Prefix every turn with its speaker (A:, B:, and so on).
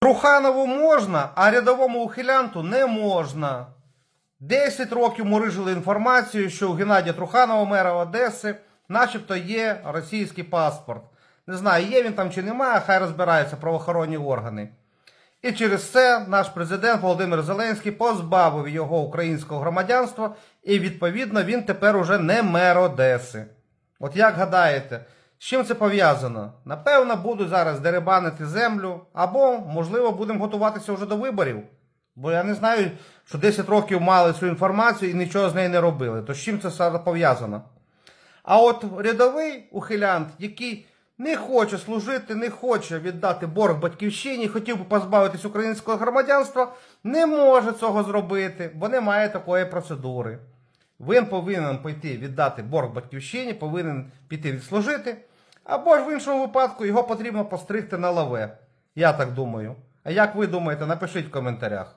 A: Труханову можна, а рядовому ухилянту не можна. 10 років мурижили інформацію, що у Геннадія Труханова, мера Одеси, начебто є російський паспорт. Не знаю, є він там чи немає, хай розбираються правоохоронні органи. І через це наш президент Володимир Зеленський позбавив його українського громадянства, і відповідно він тепер уже не мер Одеси. От як гадаєте, з чим це пов'язано? Напевно, будуть зараз деребанити землю, або, можливо, будемо готуватися вже до виборів. Бо я не знаю, що 10 років мали цю інформацію і нічого з нею не робили. То з чим це пов'язано? А от рядовий ухилянт, який не хоче служити, не хоче віддати борг батьківщині, хотів би позбавитись українського громадянства, не може цього зробити, бо немає такої процедури. Він повинен пойти віддати борг батьківщині, повинен піти відслужити, або ж в іншому випадку його потрібно постригти на лаве. Я так думаю. А як ви думаєте, напишіть в коментарях.